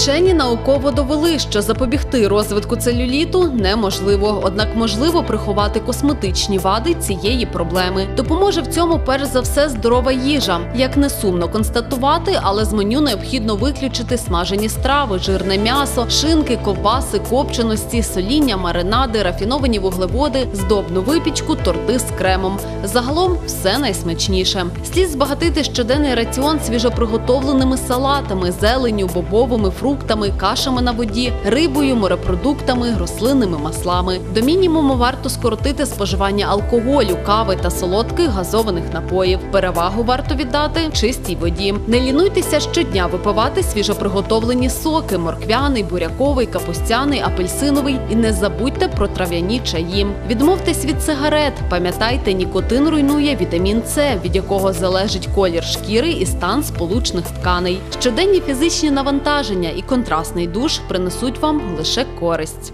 Вчені науково довели, що запобігти розвитку целюліту неможливо, однак можливо приховати косметичні вади цієї проблеми. Допоможе в цьому перш за все здорова їжа. Як не сумно констатувати, але з меню необхідно виключити смажені страви, жирне м'ясо, шинки, ковбаси, копченості, соління, маринади, рафіновані вуглеводи, здобну випічку, торти з кремом. Загалом все найсмачніше. Слід збагатити щоденний раціон свіжоприготовленими салатами, зеленю, бобовими фруктами, кашами на воді, рибою, морепродуктами, рослинними маслами. До мінімуму варто скоротити споживання алкоголю, кави та солодких газованих напоїв. Перевагу варто віддати чистій воді. Не лінуйтеся щодня випивати свіжоприготовлені соки: морквяний, буряковий, капустяний, апельсиновий. І не забудьте про трав'яні чаї. Відмовтесь від сигарет. Пам'ятайте, нікотин руйнує вітамін С, від якого залежить колір шкіри і стан сполучних тканей. Щоденні фізичні навантаження і контрастний душ принесуть вам лише користь.